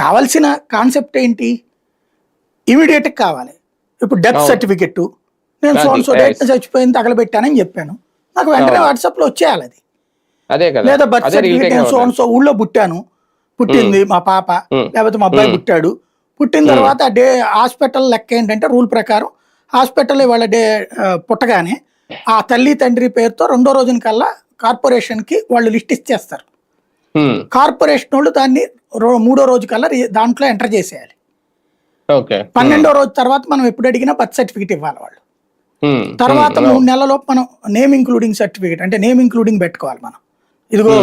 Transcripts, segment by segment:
కావాల్సిన కాన్సెప్ట్ ఏంటి? ఇమీడియట్ కావాలి. ఇప్పుడు డెత్. సర్టిఫికెట్ నేను సోన్ సో డేట్. చచ్చిపోయింది తగలబెట్టానని చెప్పాను. నాకు వెంటనే. వాట్సాప్లో వచ్చేయాలి అది. లేదా బర్త్ సర్టిఫికేట్ నేను సోన్ సో ఊళ్ళో పుట్టాను. పుట్టింది మా పాప. లేకపోతే మా అబ్బాయి. పుట్టాడు. పుట్టిన తర్వాత డే హాస్పిటల్ లెక్క ఏంటంటే రూల్ ప్రకారం హాస్పిటల్ వాళ్ళ డే పుట్టగానే ఆ తల్లి తండ్రి పేరుతో రెండో రోజున కల్లా కార్పొరేషన్కి వాళ్ళు లిస్ట్ ఇచ్చేస్తారు. కార్పొరేషన్ వాళ్ళు దాన్ని మూడో రోజు కల్లా దాంట్లో ఎంటర్ చేసేయాలి. ఓకే పన్నెండో రోజు తర్వాత మనం ఎప్పుడు అడిగినా బర్త్ సర్టిఫికేట్ ఇవ్వాలి వాళ్ళు. ఉమ్, తర్వాత మూడు నెలలలోపు మనం నేమ్ ఇంక్లూడింగ్ సర్టిఫికేట్ అంటే నేమ్ ఇంక్లూడింగ్ పెట్టుకోవాలి మనం. ఇదిగో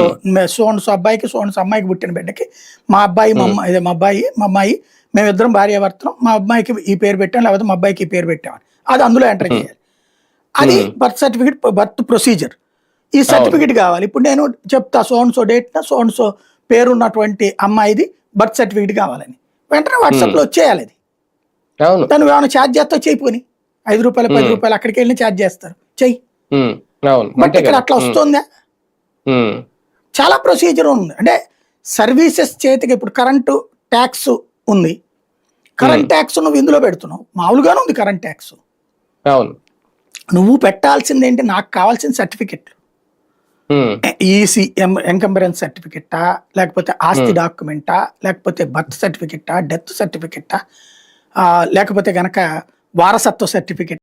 సోన్స్ అబ్బాయికి సోన్స్ అమ్మాయికి పుట్టిన బిడ్డకి మా అబ్బాయి మా అమ్మాయి ఇదే మా అబ్బాయి మా అమ్మాయి మేమిద్దరం భార్యాభర్తలం మా అమ్మాయికి ఈ పేరు పెట్టాం లేకపోతే మా అబ్బాయికి ఈ పేరు పెట్టామని అది అందులో ఎంటర్ చేయాలి. అది బర్త్ సర్టిఫికేట్ బర్త్ ప్రొసీజర్. ఈ సర్టిఫికేట్ కావాలి. ఇప్పుడు నేను చెప్తా సోన్ సో డేట్ సోన్ సో పేరున్నటువంటి అమ్మాయిది బర్త్ సర్టిఫికేట్ కావాలని. వెంటనే వాట్సాప్లో వచ్చేయాలి అది దాన్ని ఏమైనా ఛార్జ్ చేస్తా చేయపోని ఐదు రూపాయలు పది రూపాయలు అక్కడికి వెళ్ళి ఛార్జ్ చేస్తారు. చెయ్యి. బట్ అంతే ఇక్కడ అట్లా వస్తుందా? చాలా ప్రొసీజర్ ఉంది. అంటే సర్వీసెస్ చేతికి ఇప్పుడు కరెంటు ట్యాక్స్ ఉంది. కరెంట్ ట్యాక్స్ నువ్వు ఇందులో పెడుతున్నావు. మామూలుగానే ఉంది కరెంట్ ట్యాక్స్ నువ్వు పెట్టాల్సింది ఏంటి నాకు కావాల్సిన సర్టిఫికెట్ ఉమ్, ఈసీ ఎంకంబరెన్స్ సర్టిఫికెట్టా లేకపోతే ఆస్తి డాక్యుమెంటా లేకపోతే బర్త్ సర్టిఫికెట్టా డెత్ సర్టిఫికెట్టా లేకపోతే గనక వారసత్వ సర్టిఫికెట్